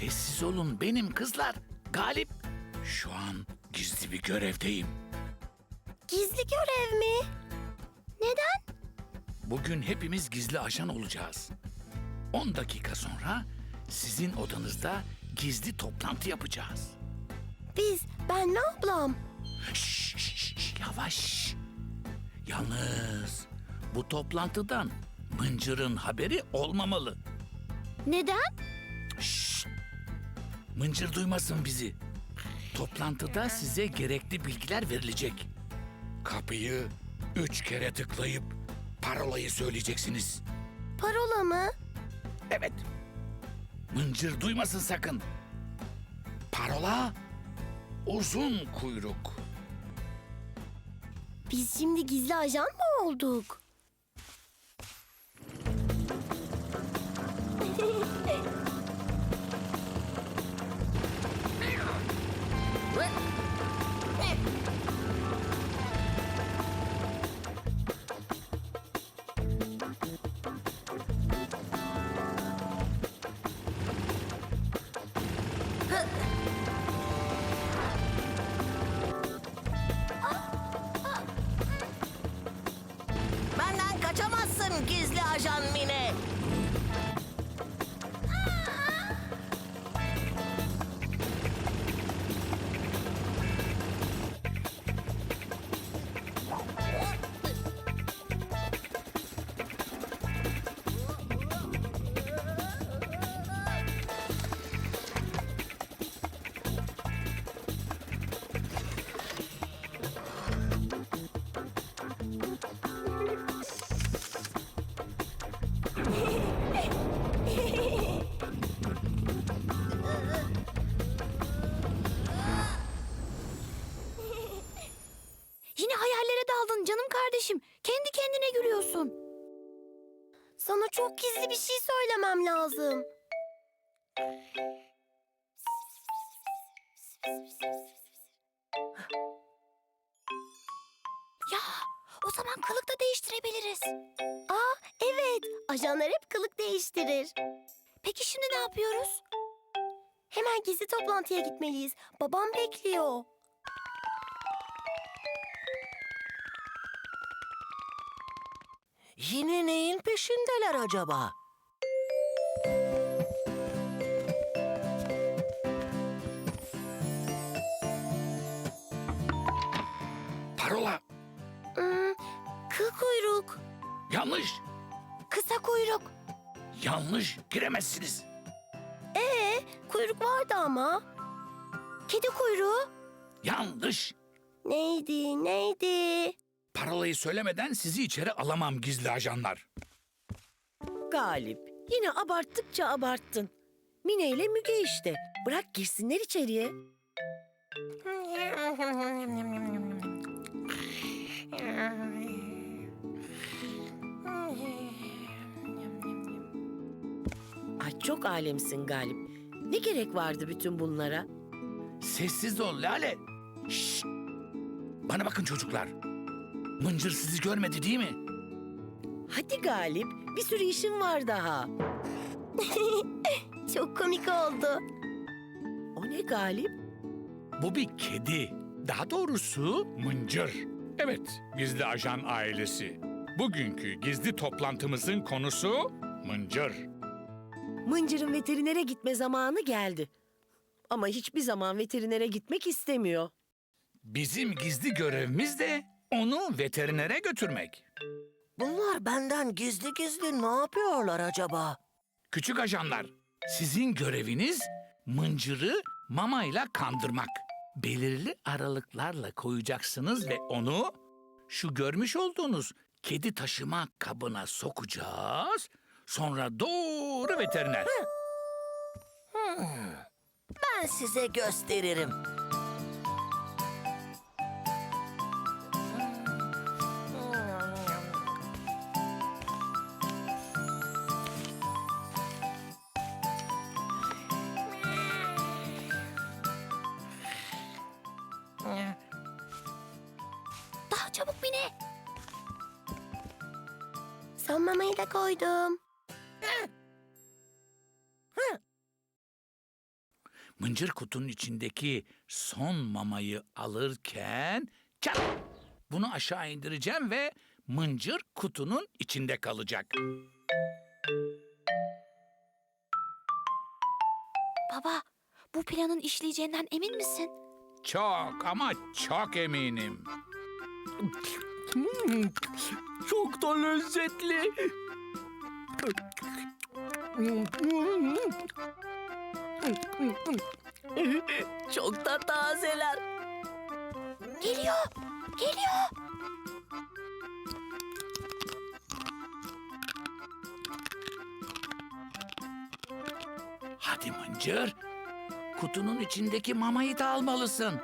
Sessiz olun benim kızlar. Galip. Şu an gizli bir görevdeyim. Gizli görev mi? Neden? Bugün hepimiz gizli ajan olacağız. 10 dakika sonra sizin odanızda gizli toplantı yapacağız. Biz, ben ve ablam. Şş, şş, şş, yavaş. Yalnız bu toplantıdan Mıncır'ın haberi olmamalı. Neden? Mıncır duymasın bizi. Toplantıda size gerekli bilgiler verilecek. Kapıyı üç kere tıklayıp parolayı söyleyeceksiniz. Parola mı? Evet. Mıncır duymasın sakın. Parola uzun kuyruk. Biz şimdi gizli ajan mı olduk? Benden kaçamazsın gizli ajan Mine. Yine hayallere daldın canım kardeşim. Kendi kendine gülüyorsun. Sana çok gizli bir şey söylemem lazım. Ya o zaman kılık da değiştirebiliriz. Aa evet ajanlar hep kılık değiştirir. Peki şimdi ne yapıyoruz? Hemen gizli toplantıya gitmeliyiz. Babam bekliyor. Yine neyin peşindeler acaba? Parola Hmm, kıl kuyruk, yanlış. kısa kuyruk. Yanlış giremezsiniz. Ee, kuyruk vardı ama. Kedi kuyruğu. Yanlış. Neydi, neydi? Parolayı söylemeden sizi içeri alamam gizli ajanlar. Galip, yine abarttıkça abarttın. Mine ile Müge işte. Bırak girsinler içeriye. Ay çok alemsin Galip. Ne gerek vardı bütün bunlara? Sessiz ol Lale. Şşt! Bana bakın çocuklar. Mıncır sizi görmedi değil mi? Hadi Galip, bir sürü işin var daha. Çok komik oldu. O ne Galip? Bu bir kedi. Daha doğrusu mıncır. Evet, gizli ajan ailesi. Bugünkü gizli toplantımızın konusu mıncır. Mıncır'ın veterinere gitme zamanı geldi. Ama hiçbir zaman veterinere gitmek istemiyor. Bizim gizli görevimiz de onu veterinere götürmek. Bunlar benden gizli gizli ne yapıyorlar acaba? Küçük ajanlar, sizin göreviniz mıncırı mamayla kandırmak. Belirli aralıklarla koyacaksınız ve onu şu görmüş olduğunuz kedi taşıma kabına sokacağız. Sonra doğru veteriner. Ben size gösteririm. Mamayı da koydum. Mıncır kutunun içindeki son mamayı alırken çat! Bunu aşağı indireceğim ve mıncır kutunun içinde kalacak. Baba, bu planın işleyeceğinden emin misin? Çok ama çok eminim. Çok da lezzetli. Çok da tazeler. Geliyor, geliyor. Hadi Mıncır, kutunun içindeki mamayı da almalısın.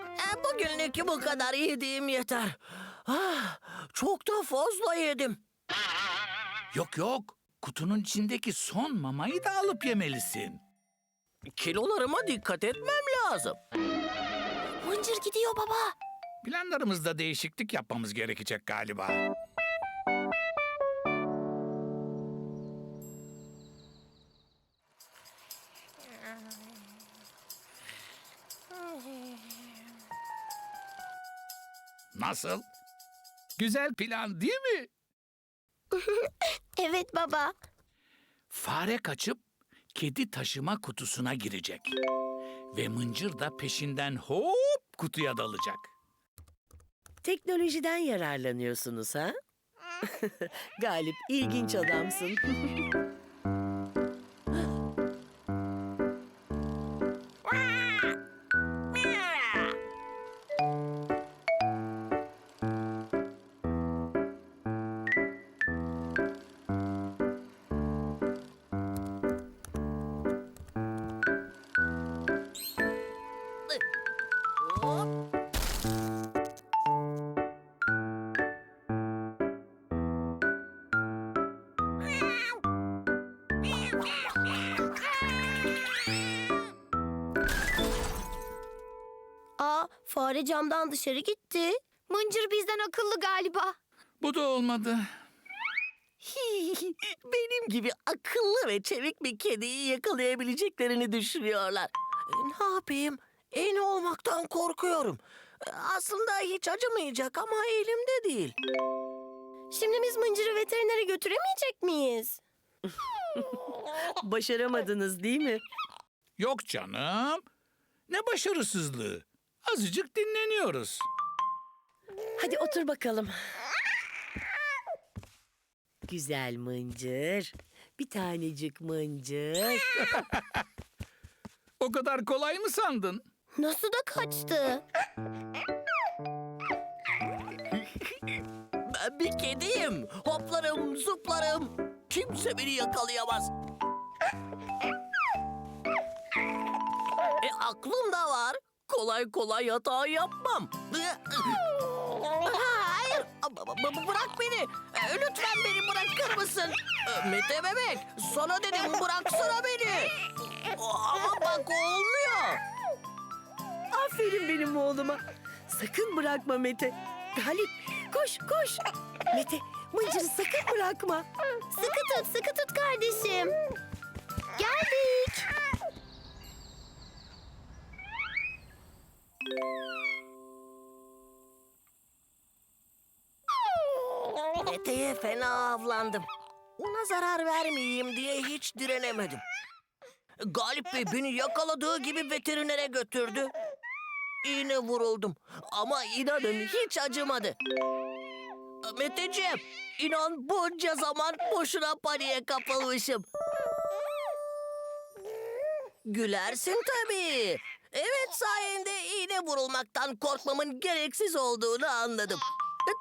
E, bugünlük bu kadar yediğim yeter. Ah, çok da fazla yedim. Yok yok, kutunun içindeki son mamayı da alıp yemelisin. Kilolarıma dikkat etmem lazım. Mıncır gidiyor baba. Planlarımızda değişiklik yapmamız gerekecek galiba. Nasıl? Güzel plan değil mi? Evet baba. Fare kaçıp kedi taşıma kutusuna girecek. Ve mıncır da peşinden hop kutuya dalacak. Teknolojiden yararlanıyorsunuz ha? Galip ilginç adamsın. Aa, fare camdan dışarı gitti. Mıncır bizden akıllı galiba. Bu da olmadı. Benim gibi akıllı ve çevik bir kediyi yakalayabileceklerini düşünüyorlar. Ne yapayım? En olmaktan korkuyorum. Aslında hiç acımayacak ama elimde değil. Şimdi biz Mıncır'ı veterinere götüremeyecek miyiz? Başaramadınız değil mi? Yok canım. Ne başarısızlığı. Azıcık dinleniyoruz. Hadi otur bakalım. Güzel mıncır. Bir tanecik mıncır. O kadar kolay mı sandın? Nasıl da kaçtı? Ben bir kediyim. Hoplarım, zıplarım. Kimse beni yakalayamaz. E aklım da var. Kolay kolay hata yapmam. Hayır, b- bırak beni. E, Lütfen beni bırakır mısın? E, Mete bebek, sana dedim bıraksana beni. Ama bak olmuyor. Aferin benim oğluma. Sakın bırakma Mete. Galip koş koş. Mete mıncırı sakın bırakma. Sıkı tut, sıkı tut kardeşim. Geldik. Mete'ye fena avlandım. Ona zarar vermeyeyim diye hiç direnemedim. Galip Bey beni yakaladığı gibi veterinere götürdü. İğne vuruldum ama inanın hiç acımadı. Meteciğim, inan bunca zaman boşuna paniğe kapılmışım. Gülersin tabii. Evet sayende iğne vurulmaktan korkmamın gereksiz olduğunu anladım.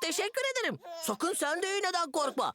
Teşekkür ederim. Sakın sen de iğneden korkma.